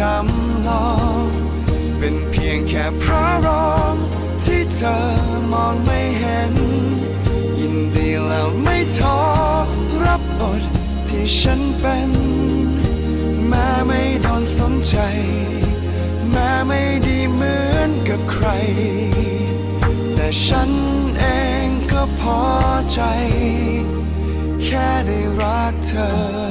จำลอง เป็นเพียงแค่พระรองที่เธอมองไม่เห็น ยินดีแล้วไม่ท้อรับบทที่ฉันเป็น แม้ไม่โดนสนใจ แม้ไม่ดีเหมือนกับใคร แต่ฉันเองก็พอใจ แค่ได้รักเธอ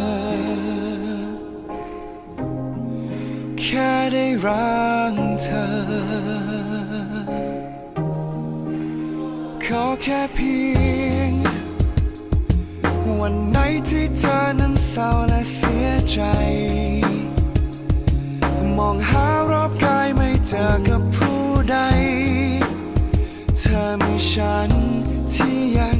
ค่ได้รักเธอ ขอแค่เพียง วันไหนที่เธอนั้นเศร้าและเสียใจ มองหารอบกายไม่เจอกับผู้ใด เธอมีฉันที่ยัง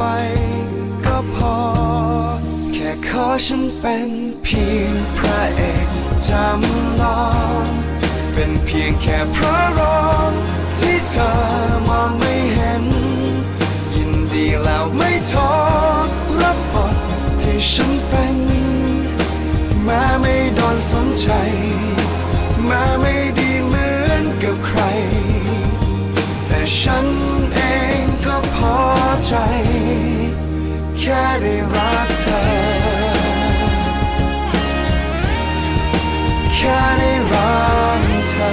ไปก็พอ แค่ขอฉันเป็นเพียงพระเอกจำลองเป็นเพียงแค่พระรองที่เธอมองไม่เห็น ยินดีแล้วไม่ท้อรับบทที่ฉันเป็นแม้ไม่โดนสนใจแม้ไม่ดีเหมือนกับใคร แต่ฉันเองก็พอใจ ได้รักเธอ แค่ได้รักเธอ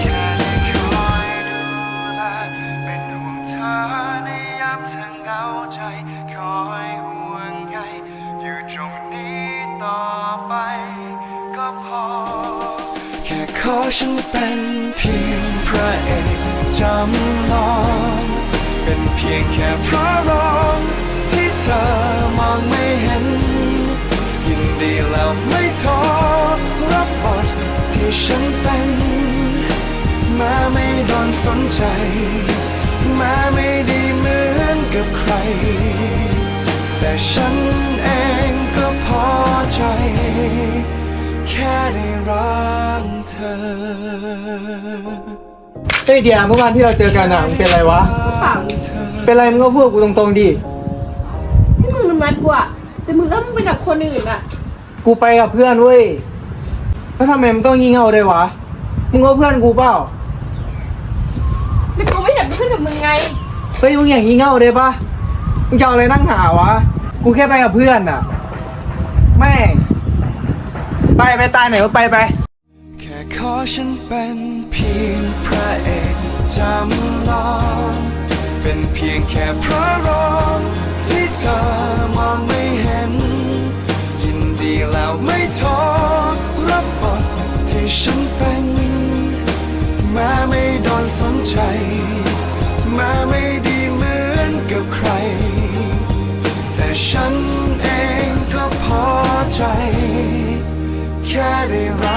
แค่ได้คอยดูแลเป็นห่วงเธอในยามเธอเหงาใจ พอ แค่ขอฉันเป็นเพียงพระเอกจำลอง เป็นเพียงแค่พระรองที่เธอมองไม่เห็น ยินดีแล้วไม่ท้อรับบทที่ฉันเป็นแม้ไม่โดนสนใจแม้ไม่ดีเหมือนกับใคร แต่ฉันเองก็พอใจ แค่ได้รักเธอเฮ้ยเดียเมื่อวานที่เราเจอกันอะมึงเป็นไรวะ เปล่าเป็นไรมึงก็พูดกูตรงๆดิ ที่มึงนัดกูอะแต่มึงเริ่มไปกับคนอื่นอะกูไปกับเพื่อนเว้ย แล้วทำไมมึงต้องงี่เง่าด้วยวะ มึงก็เพื่อนกูเปล่าแต่กูไม่อยากเป็นเพื่อนกับมึงไง เฮ้ยมึงอย่างงี่เง่าได้ปะมึงจะเอาอะไรนั่งหนาวะ กูแค่ไปกับเพื่อนอะแม่ง ไปไปตายไหนก็ไปไป แค่ขอฉันเป็นเพียงพระเอกจำลองเป็นเพียงแค่พระรองที่เธอมองไม่เห็น ยินดีแล้วไม่ท้อรับบทที่ฉันเป็นแม้ไม่โดนสนใจแม้ไม่ดี เอ